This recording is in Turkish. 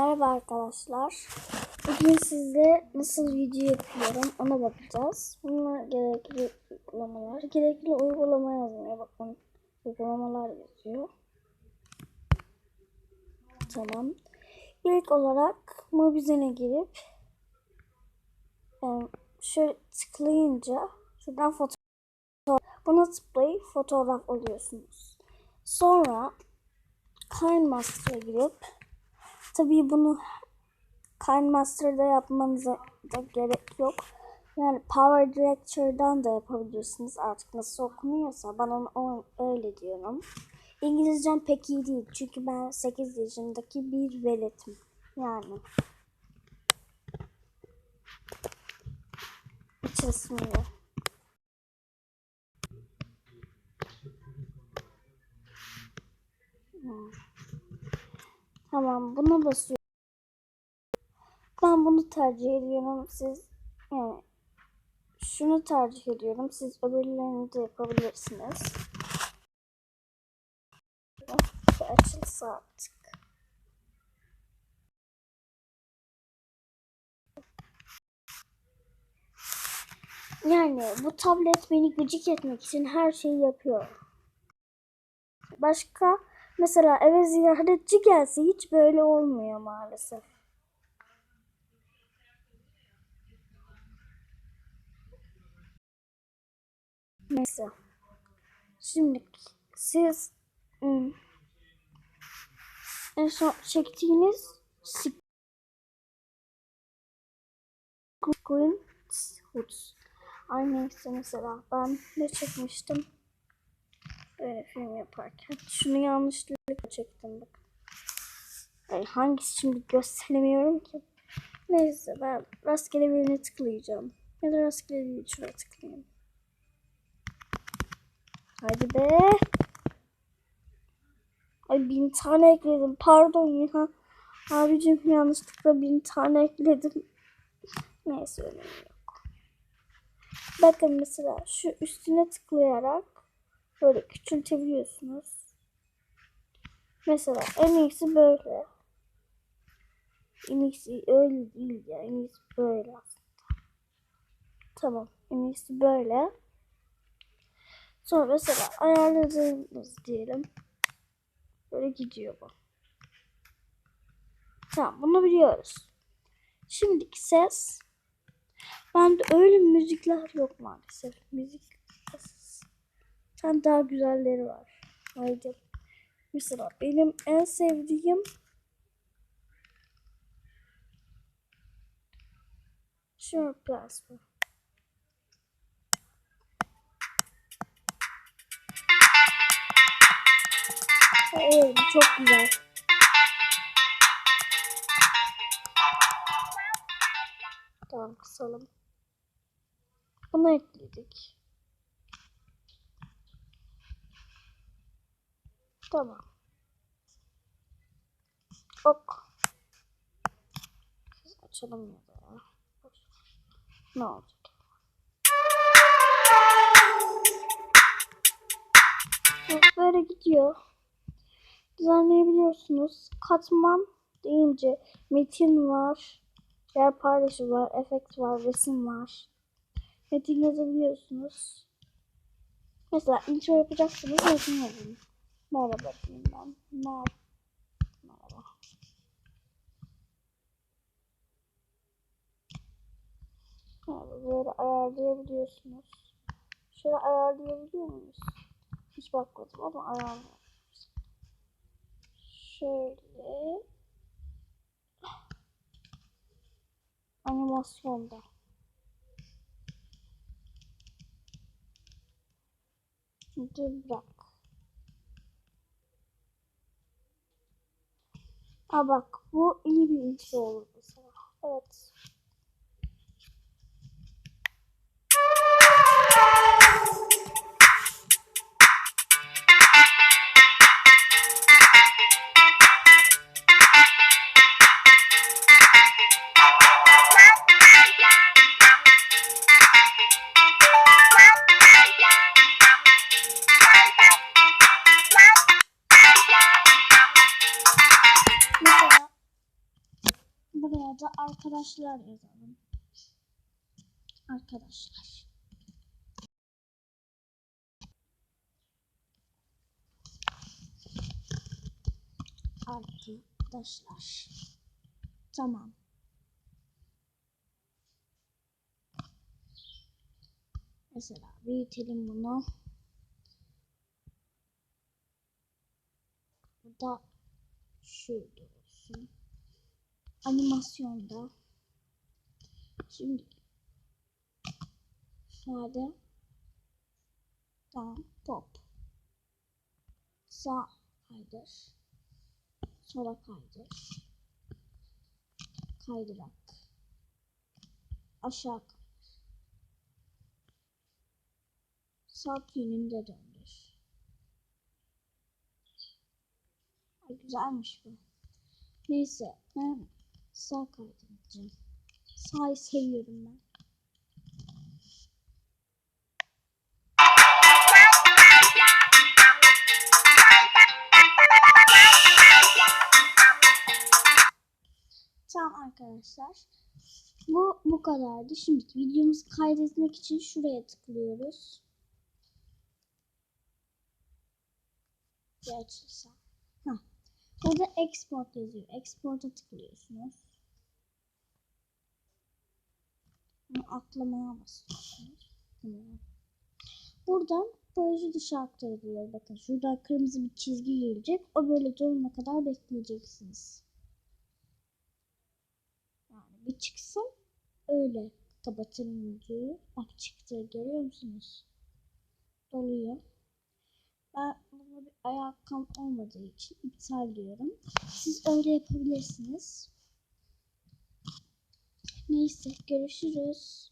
Merhaba arkadaşlar. Bugün size nasıl video yapıyorum ona bakacağız. Bunlar gerekli uygulamalar. Gerekli uygulama yazmıyor. Bakın uygulamalar yazıyor. Tamam. İlk olarak Mobizen'e girip yani şöyle tıklayınca şuradan fotoğraf buna tıklayıp fotoğraf alıyorsunuz. Sonra KineMaster'a girip Tabii bunu KineMaster'da yapmanıza da gerek yok. Yani Power Director'dan da yapabilirsiniz artık nasıl okunuyorsa. Ben onu öyle diyorum. İngilizcem pek iyi değil çünkü ben 8 yaşındaki bir veletim. Yani. İçerisinde. Hmm. Tamam buna basıyorum. Ben bunu tercih ediyorum. Siz yani şunu tercih ediyorum. Siz öbürlerini de yapabilirsiniz. Açılsa artık. Yani bu tablet beni gıcık etmek için her şeyi yapıyor. Başka Mesela eve ziyaretçi gelse hiç böyle olmuyor maalesef. Neyse. Şimdi siz ım, en son çektiğiniz Screen Hoods. Ay neyse mesela ben ne çekmiştim? Böyle film yaparken. Şunu yanlışlıkla çektim bak. Yani hangisi şimdi gösteremiyorum ki. Neyse ben rastgele birine tıklayacağım. Ya da rastgele bir şuraya tıklayayım. Hadi be. Ay bin tane ekledim. Pardon ya. Abicim yanlışlıkla bin tane ekledim. Neyse önemli yok. Bakın mesela şu üstüne tıklayarak böyle küçültebiliyorsunuz. Mesela en iyisi böyle. En iyisi öyle değil ya. En iyisi böyle aslında. Tamam. En iyisi böyle. Sonra mesela ayarladığınız diyelim. Böyle gidiyor bu. Tamam bunu biliyoruz. Şimdiki ses. Bende öyle müzikler yok maalesef. Müzik sen daha güzelleri var. Haydi. Mesela benim en sevdiğim Sure Plasma. Evet çok güzel. Tamam kısalım. Bunu ekledik. Tamam. Ok. Açalım ya da. Ne olacak? Böyle gidiyor. Düzenleyebiliyorsunuz. Katman deyince metin var. Yer paylaşı var. Efekt var. Resim var. Metin yazabiliyorsunuz. Mesela intro yapacaksınız. Metin yazın. Merhaba diyeyim ben. Mer Merhaba. Merhaba. Böyle ayarlayabiliyorsunuz. Şöyle ayarlayabiliyor muyuz? Hiç bakmadım ama ayarlayabiliyoruz. Şöyle. Animasyonda. Şimdi bırak. Ha bak bu iyi bir intro olur mesela. Evet. Arkadaşlar yazalım. Arkadaşlar. Arkadaşlar. Tamam. Mesela büyütelim bunu. Bu da şurada olsun. Animasyonda. Şimdi. Sade tamam pop. Sağ kaydır. Sola kaydır. Kaydırak. Aşağı kaydır. Saat yönünde döndür. Ay, güzelmiş bu. Neyse ben sağ kaydıracağım sağı seviyorum ben Tamam arkadaşlar. Bu bu kadardı. Şimdi videomuzu kaydetmek için şuraya tıklıyoruz. Heh. Burada export yazıyor. Export'a tıklıyorsunuz. Bunu atlamaya basıyorsunuz. Buradan proje dışı aktarılıyor. Bakın şurada kırmızı bir çizgi gelecek. O böyle dolana kadar bekleyeceksiniz. Yani bir çıksın öyle kapatırım videoyu. Bak çıktı görüyor musunuz? Doluyor. Ben ayakım olmadığı için iptal diyorum. Siz öyle yapabilirsiniz. Neyse görüşürüz.